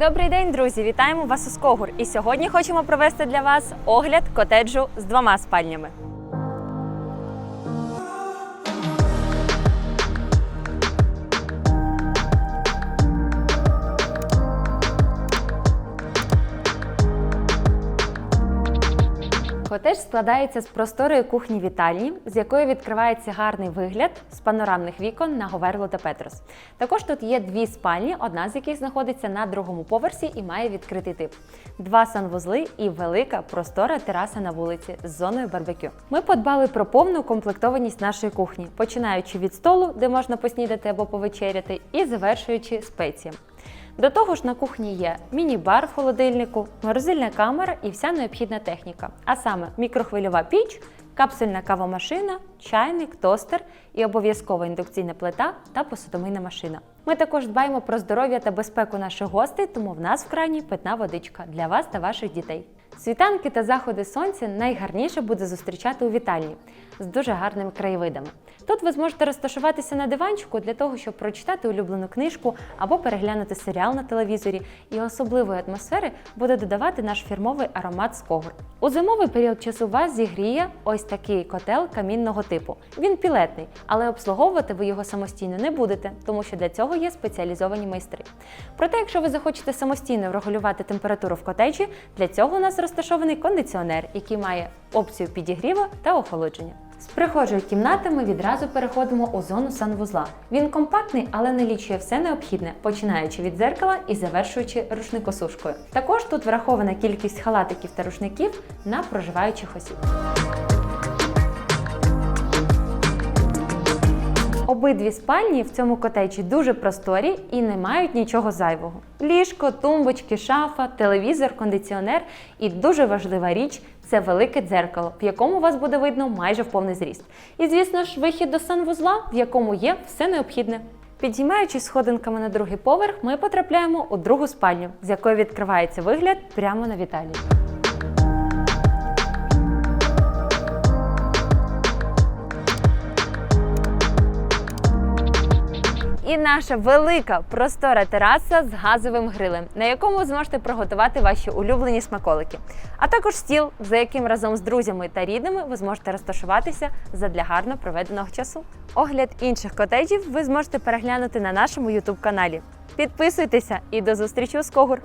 Добрий день, друзі! Вітаємо вас у Скогур. І сьогодні хочемо провести для вас огляд котеджу з двома спальнями. Котедж складається з просторої кухні вітальні, з якої відкривається гарний вигляд з панорамних вікон на Говерло та Петрос. Також тут є дві спальні, одна з яких знаходиться на другому поверсі і має відкритий тип, два санвузли і велика простора тераса на вулиці з зоною барбекю. Ми подбали про повну комплектованість нашої кухні, починаючи від столу, де можна поснідати або повечеряти, і завершуючи спеціями. До того ж, на кухні є міні-бар в холодильнику, морозильна камера і вся необхідна техніка, а саме мікрохвильова піч, капсульна кавомашина, чайник, тостер і обов'язкова індукційна плита та посудомийна машина. Ми також дбаємо про здоров'я та безпеку наших гостей, тому в нас в крані питна водичка для вас та ваших дітей. Світанки та заходи сонця найгарніше буде зустрічати у вітальні з дуже гарними краєвидами. Тут ви зможете розташуватися на диванчику для того, щоб прочитати улюблену книжку або переглянути серіал на телевізорі. І особливої атмосфери буде додавати наш фірмовий аромат Скогур. У зимовий період часу вас зігріє ось такий котел камінного типу. Він пілетний, але обслуговувати ви його самостійно не будете, тому що для цього є спеціалізовані майстри. Проте, якщо ви захочете самостійно регулювати температуру в котеджі, для цього у нас розташований кондиціонер, який має опцію підігріву та охолодження. З прихожої кімнати ми відразу переходимо у зону санвузла. Він компактний, але налічує все необхідне, починаючи від зеркала і завершуючи рушникосушкою. Також тут врахована кількість халатиків та рушників на проживаючих осіб. Обидві спальні в цьому котеджі дуже просторі і не мають нічого зайвого. Ліжко, тумбочки, шафа, телевізор, кондиціонер і дуже важлива річ це велике дзеркало, в якому вас буде видно майже в повний зріст. І, звісно ж, вихід до санвузла, в якому є все необхідне. Підіймаючись сходинками на другий поверх, ми потрапляємо у другу спальню, з якої відкривається вигляд прямо на вітальню. І наша велика простора тераса з газовим грилем, на якому зможете приготувати ваші улюблені смаколики, а також стіл, за яким разом з друзями та рідними ви зможете розташуватися задля гарно проведеного часу. Огляд інших котеджів ви зможете переглянути на нашому youtube каналі. Підписуйтеся і до зустрічі у Скогур!